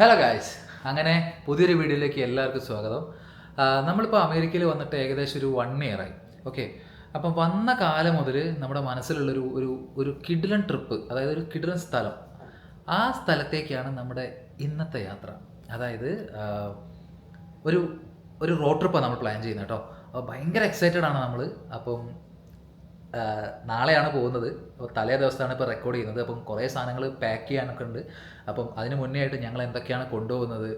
Hello guys അങ്ങനെ പുതിയൊരു വീഡിയോയിലേക്ക് എല്ലാവർക്കും സ്വാഗതം. നമ്മളിപ്പോൾ അമേരിക്കയിൽ വന്നിട്ട് ഏകദേശം ഒരു വൺ ഇയറായി ഓക്കെ അപ്പം വന്ന കാലം മുതൽ നമ്മുടെ മനസ്സിലുള്ളൊരു ഒരു ഒരു കിഡിലൻ ട്രിപ്പ് അതായത് ഒരു കിഡിലൻ സ്ഥലം. ആ സ്ഥലത്തേക്കാണ് നമ്മുടെ ഇന്നത്തെ യാത്ര. അതായത് ഒരു ഒരു റോഡ് ട്രിപ്പാണ് നമ്മൾ പ്ലാൻ ചെയ്യുന്നത് കേട്ടോ. അപ്പോൾ ഭയങ്കര എക്സൈറ്റഡ് ആണ് നമ്മൾ അപ്പം നാളെയാണ് പോകുന്നത്. അപ്പോൾ തലേ ദിവസമാണ് ഇപ്പോൾ റെക്കോർഡ് ചെയ്യുന്നത്. അപ്പം കുറേ സാധനങ്ങൾ പാക്ക് ചെയ്യാനൊക്കെ ഉണ്ട്. അപ്പം അതിന് മുന്നേ ആയിട്ട് ഞങ്ങൾ എന്തൊക്കെയാണ് കൊണ്ടുപോകുന്നത്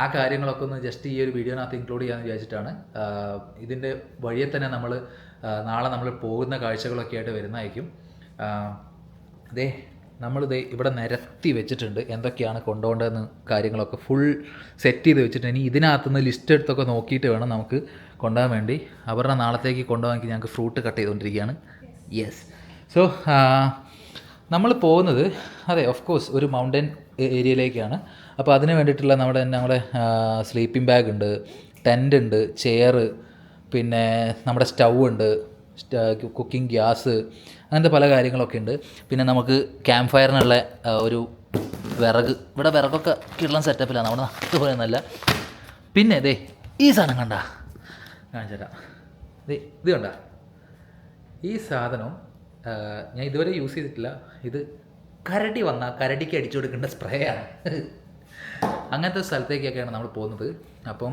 ആ കാര്യങ്ങളൊക്കെ ഒന്ന് ജസ്റ്റ് ഈ ഒരു വീഡിയോനകത്ത് ഇൻക്ലൂഡ് ചെയ്യാമെന്ന് വിചാരിച്ചിട്ടാണ്. ഇതിന്റെ വഴിയെ തന്നെ നമ്മൾ നാളെ നമ്മൾ പോകുന്ന കാഴ്ചകളൊക്കെ ആയിട്ട് വരുന്നതായിരിക്കും. ദേ നമ്മൾ ദേ ഇവിടെ നിരത്തി വെച്ചിട്ടുണ്ട് എന്തൊക്കെയാണ് കൊണ്ടുപോകേണ്ടതെന്ന് കാര്യങ്ങളൊക്കെ ഫുൾ സെറ്റ് ചെയ്ത് വെച്ചിട്ടുണ്ട് ഇനി ഇതിനകത്തുനിന്ന് ലിസ്റ്റ് എടുത്തൊക്കെ നോക്കിയിട്ട് വേണം നമുക്ക് കൊണ്ടുപോകാൻ വേണ്ടി. അവരുടെ നാളത്തേക്ക് കൊണ്ടുപോകാൻ ഞങ്ങൾക്ക് ഫ്രൂട്ട് കട്ട് ചെയ്തുകൊണ്ടിരിക്കുകയാണ്. യെസ് സോ നമ്മൾ പോകുന്നത് അതെ ഓഫ് കോഴ്സ് ഒരു മൗണ്ടൻ ഏരിയയിലേക്കാണ് അപ്പോൾ അതിന് വേണ്ടിയിട്ടുള്ള നമ്മുടെ നമ്മുടെ സ്ലീപ്പിംഗ് ബാഗ് ഉണ്ട് ടെന്റ് ഉണ്ട് ചെയർ പിന്നെ നമ്മുടെ സ്റ്റൗ ഉണ്ട് കുക്കിംഗ് ഗ്യാസ് അങ്ങനത്തെ പല കാര്യങ്ങളൊക്കെ ഉണ്ട്. പിന്നെ നമുക്ക് ക്യാമ്പ് ഫയറിനുള്ള ഒരു വിറക് ഇവിടെ വിറകൊക്കെ കിട്ടുന്ന സെറ്റപ്പിലാണ് നമ്മുടെ നാട്ടിൽ പോലെയൊന്നല്ല പിന്നെ ദേ ഈ സാധനം കണ്ട. കാണിച്ചുതരാം. ദേ ഇത് കണ്ട. ഈ സാധനം ഞാൻ ഇതുവരെ യൂസ് ചെയ്തിട്ടില്ല. ഇത് കരടി വന്നാൽ കരടിക്ക് അടിച്ചു കൊടുക്കേണ്ട സ്പ്രേ ആണ്. അങ്ങനത്തെ സ്ഥലത്തേക്കൊക്കെയാണ് നമ്മൾ പോകുന്നത്. അപ്പം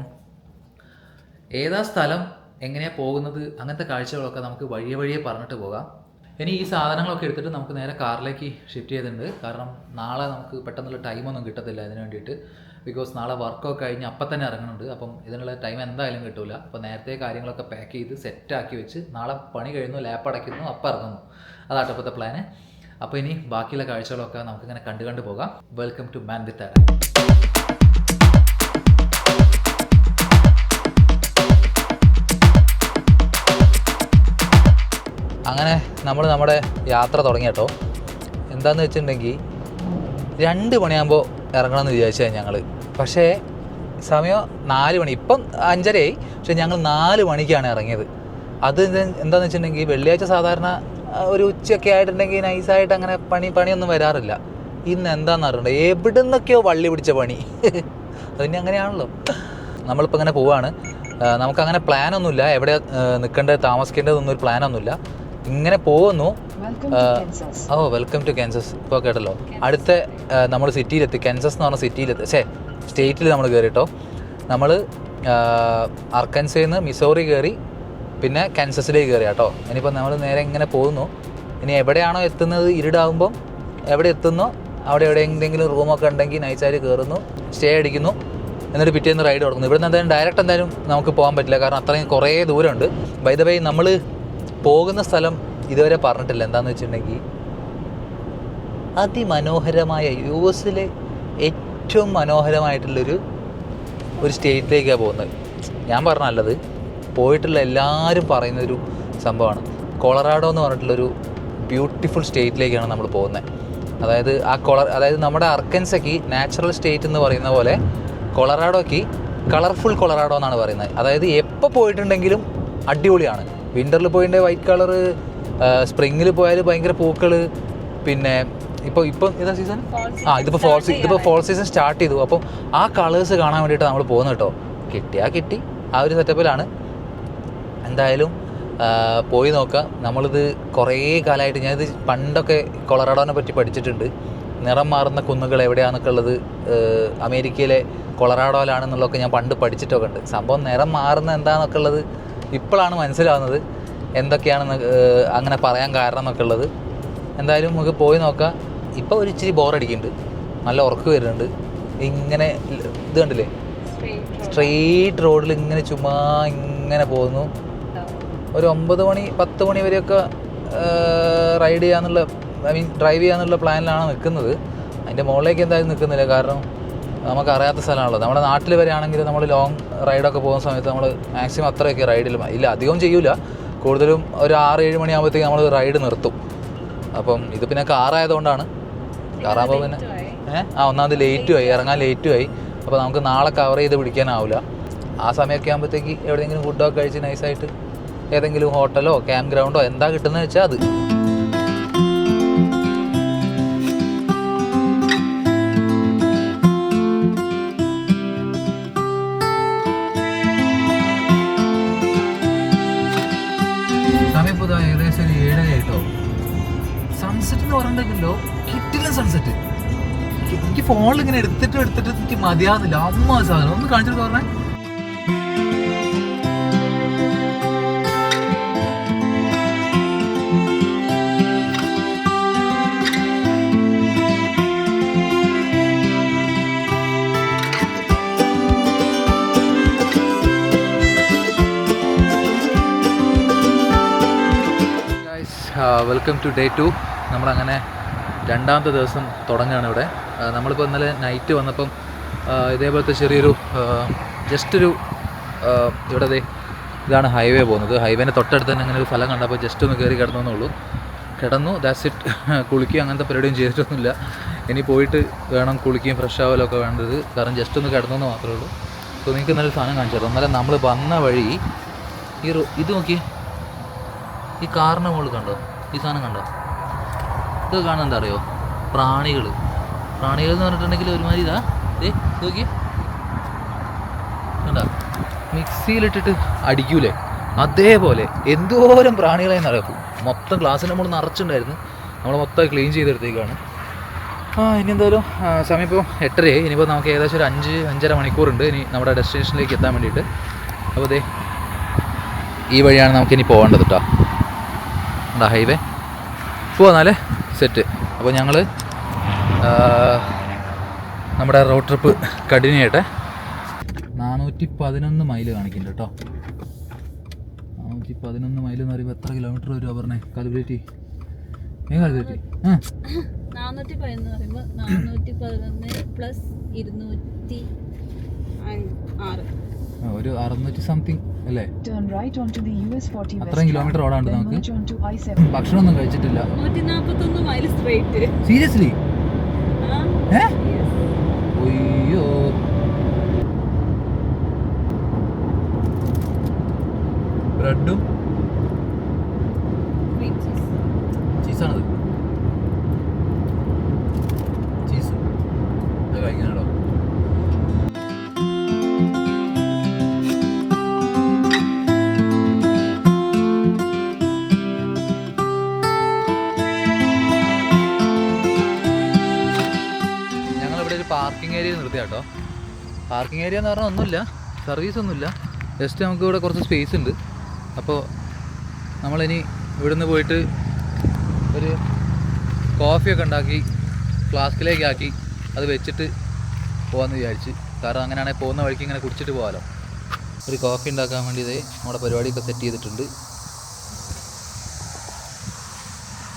ഏതാ സ്ഥലം എങ്ങനെയാണ് പോകുന്നത് അങ്ങനത്തെ കാഴ്ചകളൊക്കെ നമുക്ക് വഴിയെ വഴിയെ പറഞ്ഞിട്ട് പോകാം. ഇനി ഈ സാധനങ്ങളൊക്കെ എടുത്തിട്ട് നമുക്ക് നേരെ കാറിലേക്ക് ഷിഫ്റ്റ് ചെയ്തിട്ടുണ്ട്. കാരണം നാളെ നമുക്ക് പെട്ടെന്നുള്ള ടൈമൊന്നും കിട്ടത്തില്ല അതിന് വേണ്ടിയിട്ട്. ബിക്കോസ് നാളെ വർക്കൊക്കെ കഴിഞ്ഞ് അപ്പം തന്നെ ഇറങ്ങുന്നുണ്ട് അപ്പം ഇതിനുള്ള ടൈം എന്തായാലും കിട്ടില്ല അപ്പോൾ നേരത്തെ കാര്യങ്ങളൊക്കെ പാക്ക് ചെയ്ത് സെറ്റാക്കി വെച്ച് നാളെ പണി കഴിയുന്നു ലാപ്പ് അടയ്ക്കുന്നു അപ്പം ഇറങ്ങുന്നു. അതാട്ടോ ഇപ്പോഴത്തെ പ്ലാന് അപ്പോൾ ഇനി ബാക്കിയുള്ള കാഴ്ചകളൊക്കെ നമുക്കിങ്ങനെ കണ്ടു കണ്ടു പോകാം. വെൽക്കം ടു മാൻ വിത്ത് അങ്ങനെ നമ്മൾ നമ്മുടെ യാത്ര തുടങ്ങി കേട്ടോ. എന്താണെന്ന് വെച്ചിട്ടുണ്ടെങ്കിൽ രണ്ട് മണിയാകുമ്പോൾ ഇറങ്ങണമെന്ന് വിചാരിച്ചാൽ ഞങ്ങൾ പക്ഷേ സമയം നാല് മണി. ഇപ്പം അഞ്ചരയായി. പക്ഷേ ഞങ്ങൾ നാല് മണിക്കാണ് ഇറങ്ങിയത്. അത് എന്താണെന്ന് വെച്ചിട്ടുണ്ടെങ്കിൽ വെള്ളിയാഴ്ച സാധാരണ ഒരു ഉച്ചയൊക്കെ ആയിട്ടുണ്ടെങ്കിൽ നൈസായിട്ട് അങ്ങനെ പണി പണിയൊന്നും വരാറില്ല. ഇന്ന് എന്താണെന്ന് അറിയണ്ട. എവിടെ നിന്നൊക്കെയോ വള്ളി പിടിച്ച പണി. അതിന് അങ്ങനെയാണല്ലോ. നമ്മളിപ്പോൾ ഇങ്ങനെ പോവാണ്. നമുക്കങ്ങനെ പ്ലാനൊന്നുമില്ല. എവിടെ നിൽക്കേണ്ടത് താമസിക്കേണ്ടതൊന്നും ഒരു പ്ലാനൊന്നുമില്ല. ഇങ്ങനെ പോകുന്നു. ഓ വെൽക്കം ടു കാൻസസ് ഇപ്പോൾ കേട്ടല്ലോ. അടുത്ത നമ്മൾ സിറ്റിയിലെത്തി കാൻസസ് എന്ന് പറഞ്ഞ സിറ്റിയിലെത്തി ഛേ സ്റ്റേറ്റിൽ നമ്മൾ കയറി കേട്ടോ നമ്മൾ അർക്കൻസേന്ന് നിന്ന് മിസോറി കയറി പിന്നെ കാൻസസിലേക്ക് കയറി കേട്ടോ ഇനിയിപ്പോൾ നമ്മൾ നേരെ ഇങ്ങനെ പോകുന്നു. ഇനി എവിടെയാണോ എത്തുന്നത്? ഇരുടാകുമ്പം എവിടെ എത്തുന്നോ? അവിടെ എവിടെ എന്തെങ്കിലും റൂമൊക്കെ ഉണ്ടെങ്കിൽ നൈസായിട്ട് കയറുന്നു സ്റ്റേ അടിക്കുന്നു. എന്നിട്ട് പിറ്റേന്ന് റൈഡ് തുടങ്ങുന്നു. ഇവിടുന്ന് എന്തായാലും ഡയറക്റ്റ് എന്തായാലും നമുക്ക് പോകാൻ പറ്റില്ല. കാരണം അത്രയും കുറേ ദൂരമുണ്ട്. ബൈ ദ വൈ നമ്മൾ പോകുന്ന സ്ഥലം ഇതുവരെ പറഞ്ഞിട്ടില്ല. എന്താണെന്ന് വെച്ചിട്ടുണ്ടെങ്കിൽ അതിമനോഹരമായ യു എസിലെ ഏറ്റവും മനോഹരമായിട്ടുള്ളൊരു ഒരു സ്റ്റേറ്റിലേക്കാണ് പോകുന്നത്. ഞാൻ പറഞ്ഞല്ലത് പോയിട്ടുള്ള എല്ലാവരും പറയുന്നൊരു സംഭവമാണ്. കൊളറാഡോ എന്ന് പറഞ്ഞിട്ടുള്ളൊരു ബ്യൂട്ടിഫുൾ സ്റ്റേറ്റിലേക്കാണ് നമ്മൾ പോകുന്നത്. അതായത് ആ കൊള അതായത് നമ്മുടെ അർക്കൻസയ്ക്ക് നാച്ചുറൽ സ്റ്റേറ്റ് എന്ന് പറയുന്ന പോലെ കൊളറാഡോയ്ക്ക് കളർഫുൾ കൊളറാഡോ എന്നാണ് പറയുന്നത്. അതായത് എപ്പോൾ പോയിട്ടുണ്ടെങ്കിലും അടിപൊളിയാണ്. വിന്ററിൽ പോയിട്ടുണ്ടെങ്കിൽ വൈറ്റ് കളറ് സ്പ്രിങ്ങിൽ പോയാൽ ഭയങ്കര പൂക്കൾ പിന്നെ ഇപ്പോൾ ഇപ്പം ഇതാ സീസൺ ആ ഇതിപ്പോൾ ഫോൾ സീസൺ ഇതിപ്പോൾ ഫോൾ സീസൺ സ്റ്റാർട്ട് ചെയ്തു. അപ്പം ആ കളേഴ്സ് കാണാൻ വേണ്ടിയിട്ട് നമ്മൾ പോകുന്നത് കേട്ടോ. കിട്ടിയാൽ കിട്ടി. ആ ഒരു സെറ്റപ്പിലാണ് എന്തായാലും പോയി നോക്കാം. നമ്മളിത് കുറേ കാലമായിട്ട് ഞാനിത് പണ്ടൊക്കെ കൊളറാഡോനെ പറ്റി പഠിച്ചിട്ടുണ്ട്. നിറം മാറുന്ന കുന്നുകൾ എവിടെയാണെന്നൊക്കെ ഉള്ളത് അമേരിക്കയിലെ കൊളറാഡോയിലാണെന്നുള്ളതൊക്കെ ഞാൻ പണ്ട് പഠിച്ചിട്ടൊക്കെ ഉണ്ട്. സംഭവം നിറം മാറുന്ന എന്താണെന്നൊക്കെ ഉള്ളത് ഇപ്പോഴാണ് മനസ്സിലാവുന്നത്. എന്തൊക്കെയാണെന്ന് ഏഹ്, അങ്ങനെ പറയാൻ കാരണം എന്നൊക്കെ ഉള്ളത്. എന്തായാലും നമുക്ക് പോയി നോക്കാം. ഇപ്പോൾ ഒരു ഇച്ചിരി ബോറടിക്കുന്നുണ്ട് നല്ല ഉറക്ക് വരുന്നുണ്ട്. ഇങ്ങനെ ഇത് കണ്ടില്ലേ? സ്ട്രെയിറ്റ് റോഡിൽ ഇങ്ങനെ ചുമ്മാ ഇങ്ങനെ പോകുന്നു. ഒരു ഒമ്പത് മണി പത്ത് മണി വരെയൊക്കെ റൈഡ് ചെയ്യാന്നുള്ള ഐ മീൻ ഡ്രൈവ് ചെയ്യാന്നുള്ള പ്ലാനിലാണ് നിൽക്കുന്നത്. അതിന്റെ മുകളിലേക്ക് എന്തായാലും നിൽക്കുന്നില്ല. കാരണം നമുക്ക് അറിയാത്ത സ്ഥലമാണല്ലോ നമ്മുടെ നാട്ടിൽ വരെയാണെങ്കിൽ നമ്മൾ ലോങ് റൈഡൊക്കെ പോകുന്ന സമയത്ത് നമ്മൾ മാക്സിമം അത്രയൊക്കെ റൈഡിൽ ഇല്ല അധികം ചെയ്യൂല. കൂടുതലും ഒരു ആറ് ഏഴ് മണിയാകുമ്പോഴത്തേക്ക് നമ്മൾ റൈഡ് നിർത്തും. അപ്പം ഇത് പിന്നെ കാറായതുകൊണ്ടാണ് കാറാകുമ്പോൾ പിന്നെ ഏഹ് ആ ഒന്നാമത് ലേറ്റും ആയി. ഇറങ്ങാൻ ലേറ്റും ആയി. അപ്പോൾ നമുക്ക് നാളെ കവർ ചെയ്ത് പിടിക്കാനാവില്ല ആ സമയമൊക്കെ ആകുമ്പോഴത്തേക്ക് എവിടെയെങ്കിലും ഫുഡൊക്കെ കഴിച്ച് നൈസായിട്ട് ഏതെങ്കിലും ഹോട്ടലോ ക്യാമ്പ് ഗ്രൗണ്ടോ എന്താ കിട്ടുന്നത് വെച്ചാൽ അത്. പറഞ്ഞിട്ടുണ്ടല്ലോ കിട്ടില്ല സൺസെറ്റ് എനിക്ക് ഫോണിൽ ഇങ്ങനെ എടുത്തിട്ട് എടുത്തിട്ട് എനിക്ക് മതിയാവുന്നില്ല. അമ്മ സാധനം. ഒന്ന് കാണിച്ചിട്ട് പറഞ്ഞേ. വെൽക്കം ടു ഡേ ടു നമ്മളങ്ങനെ രണ്ടാമത്തെ ദിവസം തുടങ്ങുകയാണ് ഇവിടെ. നമ്മളിപ്പോൾ ഇന്നലെ നൈറ്റ് വന്നപ്പം ഇതേപോലത്തെ ചെറിയൊരു ജസ്റ്റ് ഒരു ഇവിടെ അതെ ഇതാണ് ഹൈവേ പോകുന്നത്. ഹൈവേന്റെ തൊട്ടടുത്ത് തന്നെ അങ്ങനെ ഒരു ഫലം കണ്ടപ്പോൾ ജസ്റ്റ് ഒന്ന് കയറി കിടന്നെന്നുള്ളൂ. കിടന്നു ദാറ്റ്സ് ഇറ്റ് കുളിക്കുകയും അങ്ങനത്തെ പരിപാടിയും ചെയ്തിട്ടൊന്നുമില്ല. ഇനി പോയിട്ട് വേണം കുളിക്കുകയും ഫ്രഷ് ആവലോ ഒക്കെ വേണ്ടത്. കാരണം ജസ്റ്റ് ഒന്ന് കിടന്നു മാത്രമേ ഉള്ളൂ. അപ്പോൾ നിങ്ങൾക്ക് നല്ലൊരു സാധനം കാണിച്ചു തരാം. എന്നാലും നമ്മൾ വന്ന വഴി ഈ ഇത് നോക്കിയേ. ഈ കാറിന്റെ മുകളിൽ കണ്ടോ? ഈ സാധനം കണ്ടോ? ഇത് കാണാൻ എന്താ അറിയോ പ്രാണികൾ പ്രാണികൾ എന്ന് പറഞ്ഞിട്ടുണ്ടെങ്കിൽ ഒരുമാതിരി ഇതാ. ഇത് നോക്കി കണ്ട? മിക്സിയിലിട്ടിട്ട് അടിക്കൂലേ? അതേപോലെ എന്തോരം പ്രാണികളെന്ന് അറിയാം മൊത്തം ഗ്ലാസ്സിൽ നമ്മൾ നിറച്ചിട്ടുണ്ടായിരുന്നു. നമ്മൾ മൊത്തം ക്ലീൻ ചെയ്തെടുത്തേക്കാണ് ആ ഇനി എന്തായാലും സമയം ഇപ്പോൾ എട്ടരയായി. ഇനിയിപ്പോൾ നമുക്ക് ഏകദേശം ഒരു അഞ്ച് അഞ്ചര മണിക്കൂറുണ്ട്. ഇനി നമ്മുടെ ഡെസ്റ്റിനേഷനിലേക്ക് എത്താൻ വേണ്ടിയിട്ട്. അപ്പോൾ ദേ ഈ വഴിയാണ് നമുക്കിനി പോകേണ്ടത് കേട്ടോ ഹൈവേ? പോവാന്നാലേ സെറ്റ് അപ്പോൾ ഞങ്ങൾ നമ്മുടെ റോഡ് ട്രിപ്പ് കഠിനയായിട്ട്. നാനൂറ്റി പതിനൊന്ന് മൈൽ കാണിക്കുന്നുണ്ട് കേട്ടോ. നാനൂറ്റി പതിനൊന്ന് മൈൽ എന്ന് പറയുമ്പോൾ എത്ര കിലോമീറ്റർ വരുമോ പറഞ്ഞേ? കാൽക്കുലേറ്റ് ഏ കാൽക്കുലേറ്റ് പ്ലസ് ഇരുന്നൂറ്റി ആറ്. ഒരു അറുന്നൂറ്റി സംതിങ് അല്ലേ? Turn right onto the US 40 West അത്രയും കിലോമീറ്റർ ഓടാണ്ട് നമുക്ക്. Merge onto I-7. ഭക്ഷണമൊന്നും കഴിച്ചിട്ടില്ല. മൈൽ സ്ട്രേറ്റ് സീരിയസ്ലി അയ്യോ. ബ്രെഡും പാർക്കിംഗ് ഏരിയ എന്ന് പറഞ്ഞാൽ ഒന്നുമില്ല. സർവീസ് ഒന്നുമില്ല. ജസ്റ്റ് നമുക്ക് ഇവിടെ കുറച്ച് സ്പേസ് ഉണ്ട്. അപ്പോൾ നമ്മളിനി ഇവിടുന്ന് പോയിട്ട് ഒരു കോഫിയൊക്കെ ഉണ്ടാക്കി ഫ്ലാസ്കിലേക്ക് ആക്കി അത് വെച്ചിട്ട് പോകാമെന്ന് വിചാരിച്ച്. കാരണം അങ്ങനെയാണെങ്കിൽ പോകുന്ന വഴിക്ക് ഇങ്ങനെ കുടിച്ചിട്ട് പോകാമല്ലോ ഒരു കോഫി ഉണ്ടാക്കാൻ വേണ്ടി ഇതേ നമ്മുടെ പരിപാടിയൊക്കെ സെറ്റ് ചെയ്തിട്ടുണ്ട്.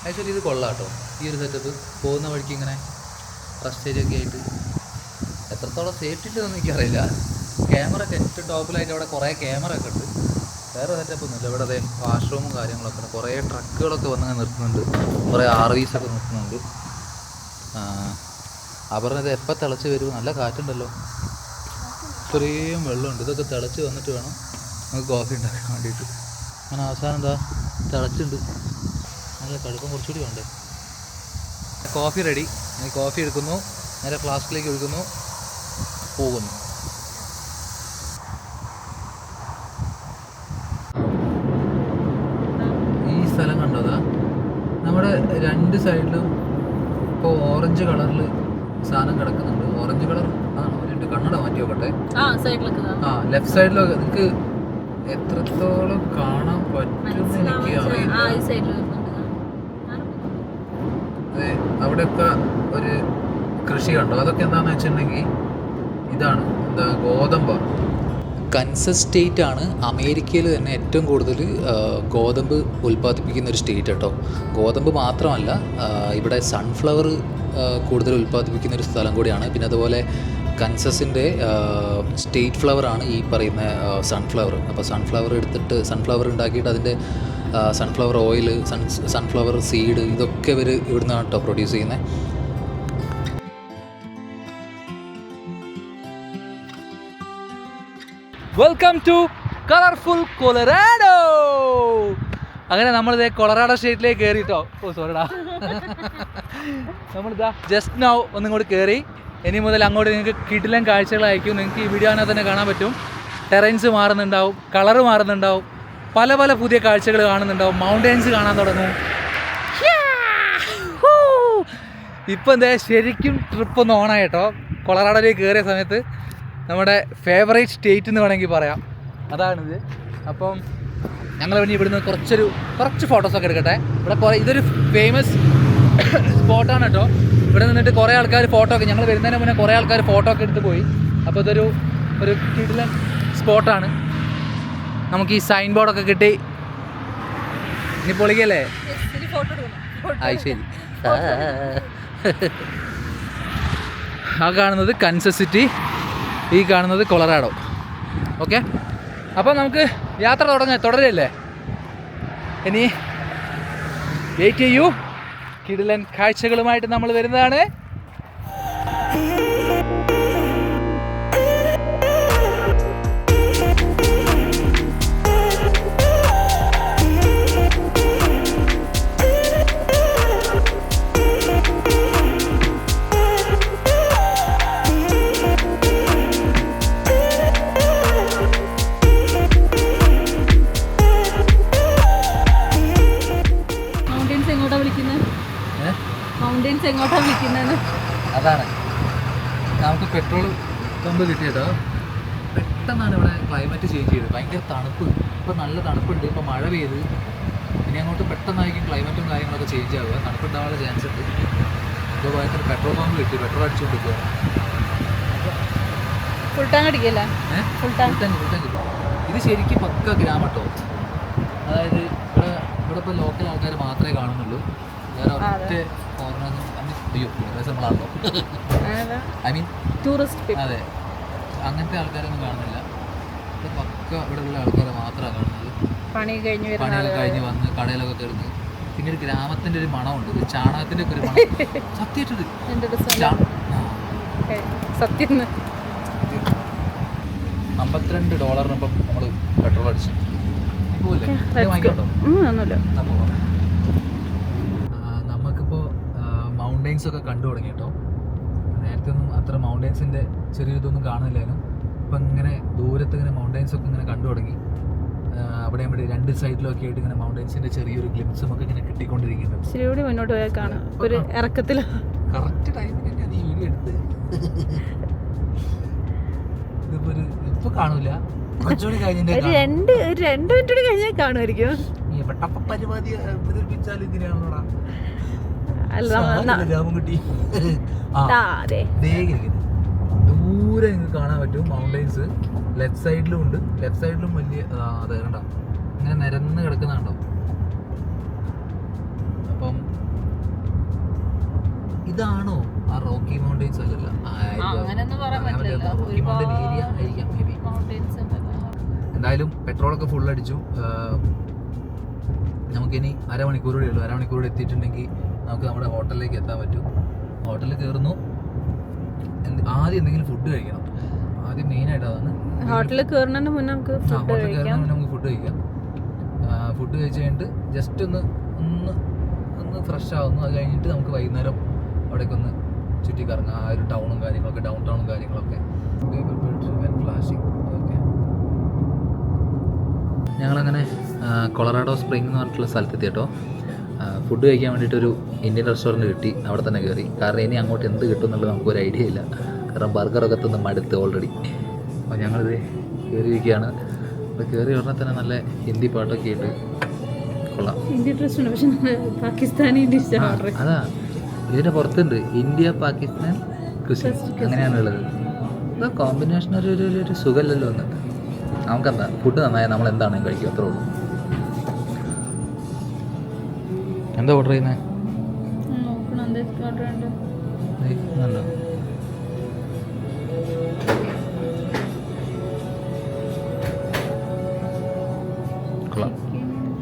ആക്ച്വലി ഇത് കൊള്ളാം കേട്ടോ. ഈ ഒരു സെറ്റപ്പ് പോകുന്ന വഴിക്ക് ഇങ്ങനെ റസ്റ്റ് ഏരിയ ഒക്കെ ആയിട്ട് എത്രത്തോളം സേഫ്റ്റി ഉണ്ടെന്ന് എനിക്കറിയില്ല. ക്യാമറ ഒക്കെ ഏറ്റവും ടോപ്പിലായിട്ട് അവിടെ കുറേ ക്യാമറ ഒക്കെ ഉണ്ട്. വേറെ സെറ്റപ്പ് ഒന്നുമില്ല. ഇവിടെ അതേ വാഷ്റൂമും കാര്യങ്ങളൊക്കെ ഉണ്ട്. കുറേ ട്രക്കുകളൊക്കെ വന്ന് നിർത്തുന്നുണ്ട്. കുറേ ആർ വിസ് ഒക്കെ നിർത്തുന്നുണ്ട്. അപർണത് എപ്പോൾ തിളച്ച് വരും? നല്ല കാറ്റുണ്ടല്ലോ. ഇത്രയും വെള്ളമുണ്ട്. ഇതൊക്കെ തിളച്ച് വന്നിട്ട് വേണം നമുക്ക് കോഫി ഉണ്ടാക്കാൻ വേണ്ടിയിട്ട്. അങ്ങനെ അവസാനം എന്താ? തിളച്ചുണ്ട് നല്ല കടുപ്പം കുറച്ചുകൂടി വേണ്ടേ? കോഫി റെഡി ഞാൻ കോഫി എടുക്കുന്നു. നേരെ ഫ്ലാസ്കിലേക്ക് ഒഴുകുന്നു പോകുന്നു. ഈ സ്ഥലം കണ്ടതാ നമ്മുടെ രണ്ട് സൈഡിലും ഇപ്പോൾ ഓറഞ്ച് കളറിൽ സാധനം കിടക്കുന്നുണ്ട്. ഓറഞ്ച് കളർ ആണോ രണ്ട് കണ്ണട മാറ്റി നോക്കട്ടെ ആ ലെഫ്റ്റ് സൈഡിലൊക്കെ നിങ്ങൾക്ക് എത്രത്തോളം കാണാൻ പറ്റുമെന്ന് എനിക്ക് അറിയില്ല. അവിടെയൊക്കെ ഒരു കൃഷി കണ്ടോ. അതൊക്കെ എന്താണെന്ന് വെച്ചിട്ടുണ്ടെങ്കിൽ ഇതാണ് എന്താ ഗോതമ്പ്. കൻസസ് സ്റ്റേറ്റ് ആണ് അമേരിക്കയിൽ തന്നെ ഏറ്റവും കൂടുതൽ ഗോതമ്പ് ഉൽപ്പാദിപ്പിക്കുന്ന ഒരു സ്റ്റേറ്റ് കേട്ടോ. ഗോതമ്പ് മാത്രമല്ല ഇവിടെ സൺഫ്ലവർ കൂടുതൽ ഉൽപ്പാദിപ്പിക്കുന്ന ഒരു സ്ഥലം കൂടിയാണ്. പിന്നെ അതുപോലെ കൻസസിന്റെ സ്റ്റേറ്റ് ഫ്ലവർ ആണ് ഈ പറയുന്ന സൺഫ്ലവർ അപ്പോൾ സൺഫ്ലവർ എടുത്തിട്ട് സൺഫ്ലവർ ഉണ്ടാക്കിയിട്ട് അതിന്റെ sunflower oil sun sunflower seed ഇതൊക്കെ ഇവർ ഇവിടുന്നാണ് കേട്ടോ പ്രൊഡ്യൂസ് ചെയ്യുന്നത്. വെൽക്കം ടു കളർഫുൾ കൊളറാഡോ അങ്ങനെ നമ്മളിതേ കൊളറാഡോ സ്റ്റേറ്റിലേക്ക് കയറിട്ടോ ഓ സോറിടാ നമ്മളിതാ ജസ്റ്റ് നൗ ഒന്നും കൂടി കയറി. ഇനി മുതൽ അങ്ങോട്ട് നിങ്ങൾക്ക് കിടിലൻ കാഴ്ചകളായിരിക്കും. നിങ്ങൾക്ക് ഈ വീഡിയോ തന്നെ കാണാൻ പറ്റും. ടെറൻസ് മാറുന്നുണ്ടാവും കളർ മാറുന്നുണ്ടാവും. പല പല പുതിയ കാഴ്ചകൾ കാണുന്നുണ്ടാവും. മൗണ്ടെയിൻസ് കാണാൻ തുടങ്ങും! ഇപ്പം എന്താ ശരിക്കും ട്രിപ്പ് ഒന്ന് ഓണായിട്ടോ കൊളറാഡോയിലേക്ക് കയറിയ സമയത്ത് നമ്മുടെ ഫേവറേറ്റ് സ്റ്റേറ്റ് എന്ന് വേണമെങ്കിൽ പറയാം. അതാണിത്. അപ്പം ഞങ്ങൾ വേണ്ടി ഇവിടുന്ന് കുറച്ചൊരു കുറച്ച് ഫോട്ടോസൊക്കെ എടുക്കട്ടെ. ഇവിടെ കുറേ ഇതൊരു ഫേമസ് സ്പോട്ടാണ് കേട്ടോ. ഇവിടെ നിന്നിട്ട് കുറേ ആൾക്കാർ ഫോട്ടോ ഒക്കെ ഞങ്ങൾ വരുന്നതിന് മുന്നേ കുറേ ആൾക്കാർ ഫോട്ടോ ഒക്കെ എടുത്ത് പോയി. അപ്പോൾ ഇതൊരു ഒരു കിടിലൻ സ്പോട്ടാണ് നമുക്ക് ഈ സൈൻ ബോർഡൊക്കെ കിട്ടി. ഇനി പൊളിക്കല്ലേ? അത് ശരി. ആ. കാണുന്നത് കൻസസ് സിറ്റി ഈ കാണുന്നത് കൊളറാഡോ. ഓക്കെ? അപ്പോൾ നമുക്ക് യാത്ര തുടങ്ങ. തുടരല്ലേ? ഇനി വെയിറ്റ് ചെയ്യൂ. കിടിലൻ കാഴ്ചകളുമായിട്ട് നമ്മൾ വരുന്നതാണ്. മൗണ്ടൻസ് എങ്ങോട്ടാ വിൽക്കുന്നത് അതാണ്. നമുക്ക് പെട്രോൾ പമ്പ് കിട്ടിയതോ. പെട്ടെന്നാണ് ഇവിടെ ക്ലൈമറ്റ് ചേഞ്ച് ചെയ്തത്. ഭയങ്കര തണുപ്പ്. ഇപ്പം നല്ല തണുപ്പുണ്ട്. ഇപ്പം മഴ പെയ്ത്. ഇനി അങ്ങോട്ട് പെട്ടെന്നായിരിക്കും ക്ലൈമറ്റും കാര്യങ്ങളൊക്കെ ചേഞ്ച് ആവുക. തണുപ്പുണ്ടാവാനുള്ള ചാൻസ് ഉണ്ട്. ഇപ്പോൾ ഭയങ്കര പെട്രോൾ പമ്പ് കിട്ടി. പെട്രോൾ അടിച്ചുകൊണ്ടിരിക്കുക ഫുൾ ടാങ്ക് അടിക്കല്ലേ? ഫുൾ ടാങ്ക് ഫുൾ ടാങ്ക് ഇത് ശരിക്കും പക്ക ഗ്രാമട്ടോ അതായത് ഇവിടെ ഇവിടെ ഇപ്പോൾ ലോക്കൽ ആൾക്കാർ മാത്രമേ കാണുന്നുള്ളൂ. വേറെ ഒറ്റ അയ്യോ ഏകദേശം നമ്മളാണല്ലോ. ഐ മീൻ ടൂറിസ്റ്റ് അതെ. അങ്ങനത്തെ ആൾക്കാരൊന്നും കാണുന്നില്ല. പക്ക ഇവിടെ ഉള്ള ആൾക്കാരെ മാത്രമാണ് കാണുന്നത്. പണി കഴിഞ്ഞ് ആളുകൾ കഴിഞ്ഞ് വന്ന് കടയിലൊക്കെ കയറുന്നത്. പിന്നെ ഒരു ഗ്രാമത്തിന്റെ ഒരു മണമുണ്ട്. ഒരു ചാണകത്തിന്റെ ഒക്കെ ഒരു മണം. സത്യത്തിൽ അമ്പത്തിരണ്ട് ഡോളറിന് ഇപ്പം നമ്മൾ പെട്രോൾ അടിച്ചു. ഒന്നുമില്ല എന്നാ പോവാം. ആ, നമുക്കിപ്പോൾ മൗണ്ടെയ്ൻസ് ഒക്കെ കണ്ടു തുടങ്ങി കേട്ടോ. നേരത്തെ ഒന്നും അത്ര മൗണ്ടൈൻസിന്റെ ചെറിയൊരിതൊന്നും കാണുന്നില്ലായിരുന്നു. ഇപ്പം ഇങ്ങനെ ദൂരത്ത് ഇങ്ങനെ മൗണ്ടെയ്ൻസ് ഒക്കെ ഇങ്ങനെ കണ്ടു തുടങ്ങി. അവിടെ ഇവിടെ രണ്ട് സൈഡിലൊക്കെ ആയിട്ട് ഇങ്ങനെ മൗണ്ടൈൻസിന്റെ ചെറിയൊരു ഗ്ലിംസും ഒക്കെ ഇങ്ങനെ കിട്ടിക്കൊണ്ടിരിക്കുന്നുണ്ട്. ഇച്ചിരി മുന്നോട്ട് പോയാൽ കാണാം. ഒരു ഇറക്കത്തിൽ കറക്റ്റ് ടൈമിൽ തന്നെയാണ് ഈ വീഡിയോ എടുത്ത്. ഇതിപ്പോ ഒരു ഇപ്പൊ കാണൂല. കുറച്ചുകൂടി കഴിഞ്ഞിട്ട് ഒരു രണ്ട് രണ്ട് മിനിറ്റ് കൂടി കഴിഞ്ഞാൽ കാണുമായിരിക്കും. എവിടപ്പ പരിപാടി അവതരിപ്പിച്ചാൽ ഇതിനാണോടാ ദൂരെ നിങ്ങൾക്ക് കാണാൻ പറ്റും മൗണ്ടെയ്ൻസ് ലെഫ്റ്റ് സൈഡിലും ഉണ്ട്. ലെഫ്റ്റ് സൈഡിലും വലിയ അതെ കണ്ടോ? ഇങ്ങനെ നിരന്ന് കിടക്കുന്നുണ്ടോ അപ്പം ഇതാണോ ആ റോക്കി മൗണ്ടെയ്ൻസ് അല്ലല്ല. റോക്കി മൗണ്ടൻ ഏരിയ ആയിരിക്കാം മേ ബി എന്തായാലും പെട്രോളൊക്കെ ഫുൾ അടിച്ചു. നമുക്കിനി അരമണിക്കൂർ കൂടി ഉള്ളൂ. അരമണിക്കൂർ കൂടെ എത്തിയിട്ടുണ്ടെങ്കിൽ നമുക്ക് നമ്മുടെ ഹോട്ടലിലേക്ക് എത്താൻ പറ്റും. ഹോട്ടലിൽ കയറുന്നു. ആദ്യം എന്തെങ്കിലും ഫുഡ് കഴിക്കണം. ആദ്യം മെയിനായിട്ട് അതാണ്. ഹോട്ടലിൽ കയറുന്നതിന് മുന്നേ നമുക്ക് ഫുഡ് കഴിക്കാം. നമുക്ക് ഫുഡ് കഴിക്കാം. ഫുഡ് കഴിച്ച് കഴിഞ്ഞിട്ട് ജസ്റ്റ് ഒന്ന് ഒന്ന് ഒന്ന് ഫ്രഷ് ആവുന്നു. അത് കഴിഞ്ഞിട്ട് നമുക്ക് വൈകുന്നേരം അവിടേക്ക് ഒന്ന് ചുറ്റിക്കറങ്ങാം. ആ ഒരു ടൗണും കാര്യങ്ങളൊക്കെ ഡൗൺ ടൗണും കാര്യങ്ങളൊക്കെ. ഫ്ലാഷിങ് ഓക്കെ ഞങ്ങളങ്ങനെ കൊളറാഡോ സ്പ്രിംഗ് എന്ന് പറഞ്ഞിട്ടുള്ള സ്ഥലത്തെത്തി കേട്ടോ. ഫുഡ് കഴിക്കാൻ വേണ്ടിയിട്ടൊരു ഇന്ത്യൻ റെസ്റ്റോറന്റ് കിട്ടി. അവിടെ തന്നെ കയറി കാരണം ഇനി അങ്ങോട്ട് എന്ത് കിട്ടും എന്നുള്ളത് നമുക്കൊരു ഐഡിയ ഇല്ല. കാരണം ബർഗറൊക്കെ തിന്ന് മടുത്ത് ഓൾറെഡി അപ്പോൾ ഞങ്ങളിത് കയറിയിരിക്കുകയാണ് അപ്പോൾ കയറി ഉടനെ തന്നെ നല്ല ഹിന്ദി പാട്ടൊക്കെ ഇട്ട് കൊള്ളാം. പാകിസ്ഥാനി അതാ. ഇതിന്റെ പുറത്തുണ്ട്. ഇന്ത്യ പാകിസ്ഥാൻ അങ്ങനെയാണുള്ളത് ഇതാ കോമ്പിനേഷൻ ഒരു ഒരു ഒരു- ഒരു സുഖമല്ലല്ലോ ഒന്ന് നമുക്കെന്താ? ഫുഡ് നന്നായാൽ നമ്മൾ എന്താണെങ്കിലും കഴിക്കും. അത്രേ ഉള്ളൂ. എന്താ ഓർഡർ ചെയ്യുന്നത്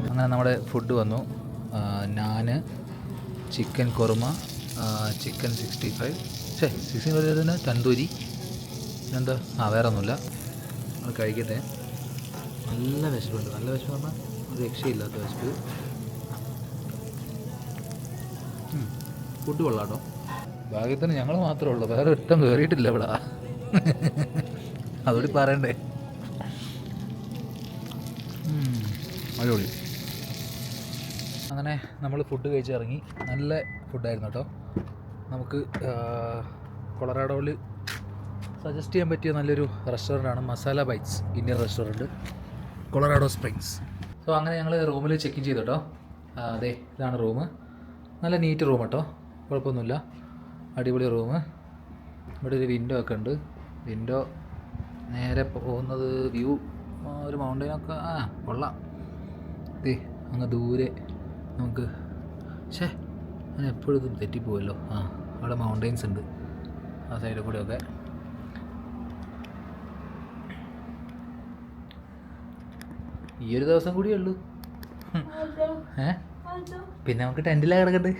അങ്ങനെ നമ്മുടെ ഫുഡ് വന്നു. Naan chicken kurma chicken sixty five ഛേ സിക്സ്റ്റി ഫൈവ് തന്നെ തന്തൂരി. എന്താ ആ വേറെ ഒന്നുമില്ല നമ്മൾ കഴിക്കട്ടെ. നല്ല വിശപ്പുണ്ട്. നല്ല വിശപ്പ് പറഞ്ഞാൽ ഒരു രക്ഷയില്ലാത്ത വിശപ്പ്. ഫുഡ് കൊള്ളാട്ടോ ഭാഗ്യത്തിന് ഞങ്ങൾ മാത്രമേ ഉള്ളൂ. വേറെ ഒരുത്തം കയറിയിട്ടില്ല ഇവിടെ. അതോടി പറയണ്ടേ. അടിപൊളി. അങ്ങനെ നമ്മൾ ഫുഡ് കഴിച്ചിറങ്ങി. നല്ല ഫുഡായിരുന്നു കേട്ടോ. നമുക്ക് കൊളറാഡോയിൽ സജസ്റ്റ് ചെയ്യാൻ പറ്റിയ നല്ലൊരു റെസ്റ്റോറന്റാണ് Masala Bites Indian restaurant Colorado Springs. So അങ്ങനെ ഞങ്ങൾ റൂമിൽ ചെക്ക് ഇൻ ചെയ്തു കേട്ടോ. അതെ ഇതാണ് റൂം നല്ല നീറ്റ് റൂം കേട്ടോ കുഴപ്പമൊന്നുമില്ല. അടിപൊളി റൂം ഇവിടെ ഒരു വിൻഡോ ഒക്കെ ഉണ്ട്. വിൻഡോ നേരെ പോകുന്നത് വ്യൂ ഒരു മൗണ്ടൈനൊക്കെ ആ കൊള്ളാം. ദേ അങ്ങ് ദൂരെ നമുക്ക് ഷേ ഞാൻ എപ്പോഴും ഇത് തെറ്റിപ്പോവല്ലോ. ആ അവിടെ മൗണ്ടെയ്ൻസ് ഉണ്ട്. ആ സൈഡിൽ കൂടെയൊക്കെ ഈ ഒരു ദിവസം കൂടിയേ ഉള്ളൂ. ഏ? പിന്നെ നമുക്ക് ടെന്റിലാണ് കിടക്കട്ടെ.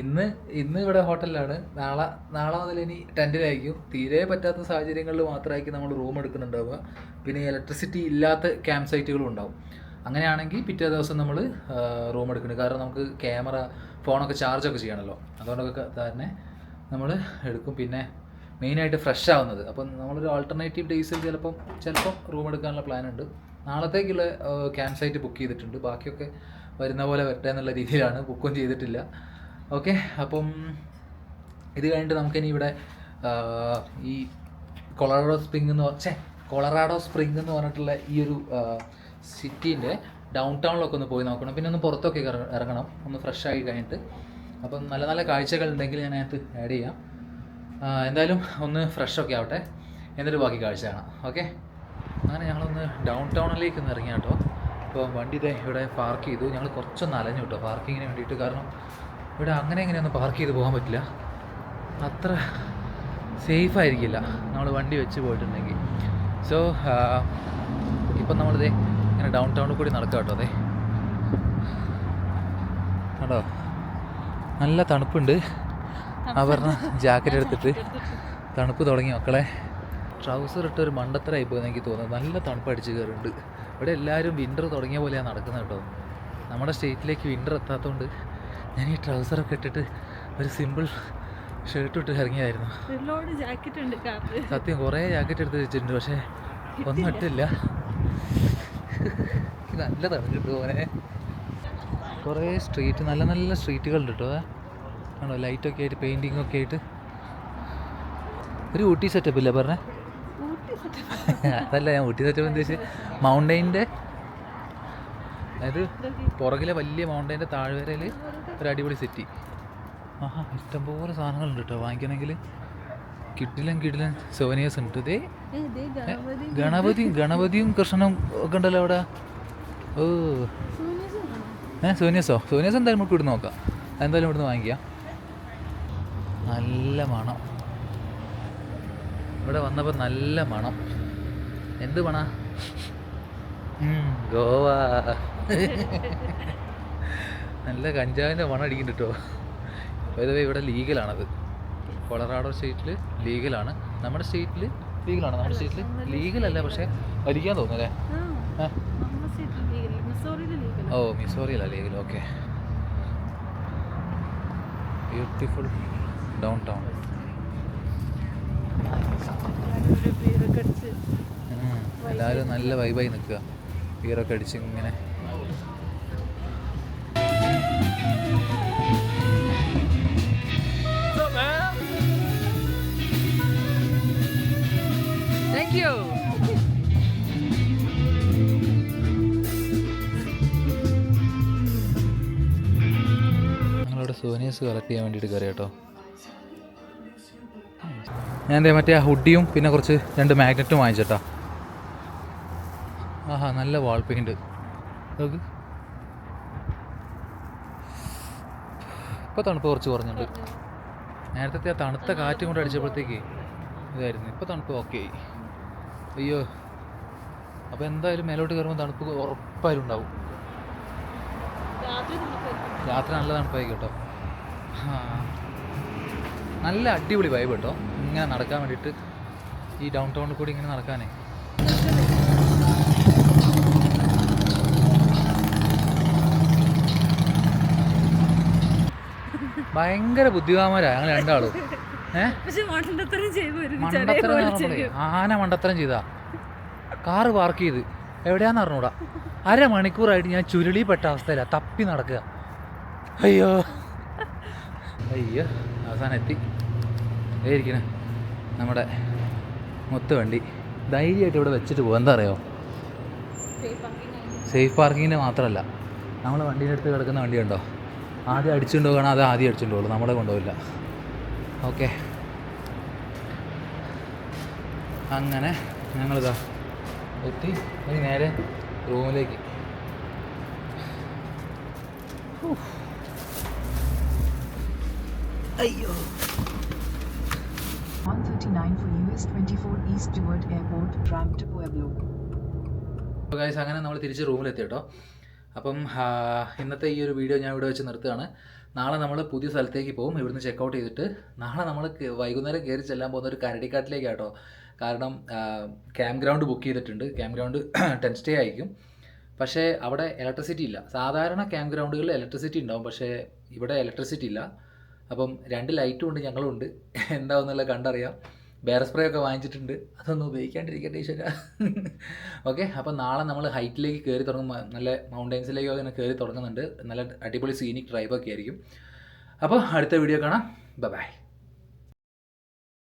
ഇന്ന് ഇന്ന് ഇവിടെ ഹോട്ടലിലാണ്. നാളെ നാളെ മുതൽ ഇനി ടെന്റിലായിരിക്കും തീരെ പറ്റാത്ത സാഹചര്യങ്ങളിൽ മാത്രമായിരിക്കും നമ്മൾ റൂം എടുക്കുന്നുണ്ടാവുക. പിന്നെ ഇലക്ട്രിസിറ്റി ഇല്ലാത്ത ക്യാമ്പ് സൈറ്റുകളും ഉണ്ടാവും. അങ്ങനെയാണെങ്കിൽ പിറ്റേ ദിവസം നമ്മൾ റൂം എടുക്കുന്നുണ്ട് കാരണം നമുക്ക് ക്യാമറ ഫോണൊക്കെ ചാർജൊക്കെ ചെയ്യണമല്ലോ അതുകൊണ്ടൊക്കെ തന്നെ നമ്മൾ എടുക്കും. പിന്നെ മെയിനായിട്ട് ഫ്രഷ് ആവുന്നത്. അപ്പം നമ്മളൊരു ആൾട്ടർനേറ്റീവ് ഡേയ്സിൽ ചിലപ്പം ചിലപ്പം റൂം എടുക്കാനുള്ള പ്ലാൻ ഉണ്ട്. നാളത്തേക്കുള്ള ക്യാമ്പ് ബുക്ക് ചെയ്തിട്ടുണ്ട്. ബാക്കിയൊക്കെ വരുന്ന പോലെ വരട്ടെ എന്നുള്ള രീതിയിലാണ്. ബുക്കും ചെയ്തിട്ടില്ല. ഓക്കെ അപ്പം ഇത് കഴിഞ്ഞിട്ട് നമുക്കിനി ഇവിടെ ഈ കൊളറാഡോ സ്പ്രിംഗ് എന്ന് ഛേ കൊളറാഡോ സ്പ്രിംഗ് എന്ന് പറഞ്ഞിട്ടുള്ള ഈ ഒരു സിറ്റീന്റെ ഡൗൺ ടൗണിലൊക്കെ ഒന്ന് പോയി നോക്കണം. പിന്നെ ഒന്ന് പുറത്തൊക്കെ ഇറ- ഇറങ്ങണം. ഒന്ന് ഫ്രഷ് ആയി കഴിഞ്ഞിട്ട്. അപ്പം നല്ല നല്ല കാഴ്ചകൾ ഉണ്ടെങ്കിൽ ഞാൻ അതിനകത്ത് ആഡ് ചെയ്യാം. എന്തായാലും ഒന്ന് ഫ്രഷ് ഒക്കെ ആവട്ടെ. എന്നിട്ട് ബാക്കി കാഴ്ച കാണാം. ഓക്കെ അങ്ങനെ ഞങ്ങളൊന്ന് ഡൗൺ ടൗണിലേക്ക് ഒന്ന് ഇറങ്ങി കേട്ടോ അപ്പോൾ വണ്ടി ഇതേ ഇവിടെ പാർക്ക് ചെയ്തു. ഞങ്ങൾ കുറച്ചൊന്ന് അലഞ്ഞു കേട്ടോ പാർക്കിങ്ങിന് വേണ്ടിയിട്ട്. കാരണം ഇവിടെ അങ്ങനെ ഇങ്ങനെയൊന്നും പാർക്ക് ചെയ്ത് പോകാൻ പറ്റില്ല. അത്ര സേഫ് ആയിരിക്കില്ല നമ്മൾ വണ്ടി വെച്ച് പോയിട്ടുണ്ടെങ്കിൽ. സോ ഇപ്പം നമ്മളിതേ ഇങ്ങനെ ഡൗൺ ടൗണിൽ കൂടി നടക്കുക കേട്ടോ അതെ കേട്ടോ നല്ല തണുപ്പുണ്ട്. അവരുടെ ജാക്കറ്റ് എടുത്തിട്ട് തണുപ്പ് തുടങ്ങി മക്കളെ. ട്രൗസർ ഇട്ട ഒരു മണ്ടത്തരായി പോയെന്ന് എനിക്ക് തോന്നുന്നു. നല്ല തണുപ്പ് അടിച്ച് കയറുന്നുണ്ട് ഇവിടെ എല്ലാവരും വിന്റർ തുടങ്ങിയ പോലെയാണ് നടക്കുന്നത് കേട്ടോ. നമ്മുടെ സ്റ്റേറ്റിലേക്ക് വിന്റർ എത്താത്തതുകൊണ്ട് ഞാൻ ഈ ട്രൗസറൊക്കെ ഇട്ടിട്ട് ഒരു സിമ്പിൾ ഷർട്ട് ഇട്ട് ഇറങ്ങിയായിരുന്നു. ഒരുപാട് ജാക്കറ്റ് ഉണ്ട് കാറിൽ സത്യം കുറേ ജാക്കറ്റ് എടുത്ത് വെച്ചിട്ടുണ്ട് പക്ഷേ ഒന്നും ഇട്ടില്ല. നല്ല തണുപ്പ് പോനെ കുറേ സ്ട്രീറ്റ് നല്ല നല്ല സ്ട്രീറ്റുകളുണ്ട് കേട്ടോ. ആണോ? ലൈറ്റൊക്കെ ആയിട്ട് പെയിന്റിങ്ങൊക്കെ ഒക്കെ ആയിട്ട്. ഒരു ഊട്ടി സെറ്റപ്പ് ഇല്ല പറഞ്ഞേ? അതല്ല ഞാൻ ഊട്ടി സെറ്റപ്പ് ഉദ്ദേശിച്ച് മൗണ്ടൈന്റെ അതായത് പുറകിലെ വലിയ മൗണ്ടൈന്റെ താഴ്വരയിൽ ഒരു അടിപൊളി സിറ്റി ആഹാ ഇഷ്ടംപോലെ സാധനങ്ങളുണ്ട് കേട്ടോ വാങ്ങിക്കണമെങ്കിൽ കിട്ടിലും കിട്ടിലും സോനിയസ് ഉണ്ട്. ഇതേ ഗണപതിയും ഗണപതിയും കൃഷ്ണനും ഒക്കെ ഉണ്ടല്ലോ അവിടെ. ഓ. ഏ സോനിയസോ സോനിയസ് എന്തായാലും നമുക്ക് ഇവിടുന്ന് നോക്കാം. എന്തായാലും ഇവിടുന്ന് വാങ്ങിക്കാം. നല്ല മണം. ഇവിടെ വന്നപ്പോൾ നല്ല മണം. എന്ത് മണ? ഗോവ. നല്ല കഞ്ചാവിന്റെ മണം അടിക്കുന്നുണ്ട് കേട്ടോ. പൊതുവെ ഇവിടെ ലീഗലാണത്. കൊളറാഡോ സ്റ്റേറ്റിൽ ലീഗലാണ്. നമ്മുടെ സ്റ്റേറ്റിൽ ലീഗലാണ്. നമ്മുടെ സ്റ്റേറ്റിൽ ലീഗലല്ല പക്ഷേ വലിക്കാൻ തോന്നുന്നല്ലേ. ഓ മിസോറിയല്ല legal okay. Beautiful downtown എല്ലാവരും നല്ല വൈബായി നിൽക്കുക. ബിയറൊക്കെ അടിച്ച് ഇങ്ങനെ താങ്ക് യു ഞങ്ങളിവിടെ സോനിയസ് കളക്ട് ചെയ്യാൻ വേണ്ടിയിട്ട് കയറി കേട്ടോ ഞാൻ മറ്റേ ആ ഹുഡിയും പിന്നെ കുറച്ച് രണ്ട് മാഗ്നറ്റും വാങ്ങിച്ചേട്ടാ. ആഹാ നല്ല വാൾ പെയിന്റ് നോക്ക്. ഇപ്പോൾ തണുപ്പ് കുറച്ച് കുറഞ്ഞിട്ടുണ്ട്. നേരത്തെ ആ തണുത്ത കാറ്റും കൊണ്ട് അടിച്ചപ്പോഴത്തേക്ക് ഇതായിരുന്നു. ഇപ്പോൾ തണുപ്പ് ഓക്കെ ആയി. അയ്യോ. അപ്പോൾ എന്തായാലും മേലോട്ട് കയറുമ്പോൾ തണുപ്പ് ഉറപ്പായാലും ഉണ്ടാവും. രാത്രി നല്ല തണുപ്പായിരിക്കും കേട്ടോ. ആ. നല്ല അടിപൊളി വൈബ് കേട്ടോ. ഇങ്ങനെ നടക്കാൻ വേണ്ടിയിട്ട് ഈ ഡൗൺ ടൗണിൽ കൂടി ഇങ്ങനെ നടക്കാനേ. ഭയങ്കര ബുദ്ധിമാന്മാരാ ഞങ്ങൾ രണ്ടാളും. മണ്ടത്തരം. ആന മണ്ടത്തരം ചെയ്താ. കാറ് പാർക്ക് ചെയ്ത്. എവിടെയാന്ന് അറിഞ്ഞൂടാ. അരമണിക്കൂറായിട്ട് ഞാൻ ചുരുളിപ്പെട്ട അവസ്ഥയിലാണ് തപ്പി നടക്കുക. അയ്യോ. അയ്യോ. അവസാനം എത്തി. ഇരിക്കണേ. നമ്മുടെ മൊത്ത വണ്ടി. ധൈര്യമായിട്ട് ഇവിടെ വെച്ചിട്ട് പോകും എന്താ അറിയോ? സേഫ് പാർക്കിങ്ങിന് മാത്രമല്ല നമ്മൾ വണ്ടീന്റെ അടുത്ത് കിടക്കുന്ന വണ്ടി ഉണ്ടോ ആദ്യം അടിച്ചുകൊണ്ട് പോകണം. അത് ആദ്യം അടിച്ചുകൊണ്ട് പോകുള്ളൂ നമ്മളെ കൊണ്ടുപോകില്ല ഓക്കെ. അങ്ങനെ ഞങ്ങളിതാ എത്തി. ഇനി നേരെ റൂമിലേക്ക്. Pueblo. ഗൈസ് അങ്ങനെ നമ്മൾ തിരിച്ച് റൂമിലെത്തി കേട്ടോ. അപ്പം ഇന്നത്തെ ഈ ഒരു വീഡിയോ ഞാൻ ഇവിടെ വെച്ച് നിർത്തുകയാണ്. നാളെ നമ്മൾ പുതിയ സ്ഥലത്തേക്ക് പോകും. ഇവിടുന്ന് ചെക്കൗട്ട് ചെയ്തിട്ട് നാളെ നമ്മൾ വൈകുന്നേരം കയറി ചെല്ലാൻ പോകുന്ന ഒരു കരടിക്കാട്ടിലേക്കാണ് കേട്ടോ. കാരണം ക്യാമ്പ് ഗ്രൗണ്ട് ബുക്ക് ചെയ്തിട്ടുണ്ട്. ക്യാമ്പ് ഗ്രൗണ്ട് ടെൻ സ്റ്റേ ആയിരിക്കും. പക്ഷേ അവിടെ ഇലക്ട്രിസിറ്റി ഇല്ല. സാധാരണ ക്യാമ്പ് ഗ്രൗണ്ടുകളിൽ ഇലക്ട്രിസിറ്റി ഉണ്ടാവും. പക്ഷേ ഇവിടെ ഇലക്ട്രിസിറ്റി ഇല്ല. അപ്പം രണ്ട് ലൈറ്റും ഉണ്ട് ഞങ്ങളും ഉണ്ട് എന്താവുന്നുള്ള കണ്ടറിയാം. ബെയർ സ്പ്രേ ഒക്കെ വാങ്ങിച്ചിട്ടുണ്ട്. അതൊന്നും ഉപയോഗിക്കാണ്ടിരിക്കട്ടെ ഈശ്വര. ഓക്കെ അപ്പം നാളെ നമ്മൾ ഹൈറ്റിലേക്ക് കയറി തുടങ്ങും. നല്ല മൗണ്ടൈൻസിലേക്കോ അങ്ങനെ കയറി തുടങ്ങുന്നുണ്ട്. നല്ല അടിപൊളി സീനിക് ഡ്രൈവൊക്കെ ആയിരിക്കും. അപ്പോൾ അടുത്ത വീഡിയോ കാണാം. ബൈ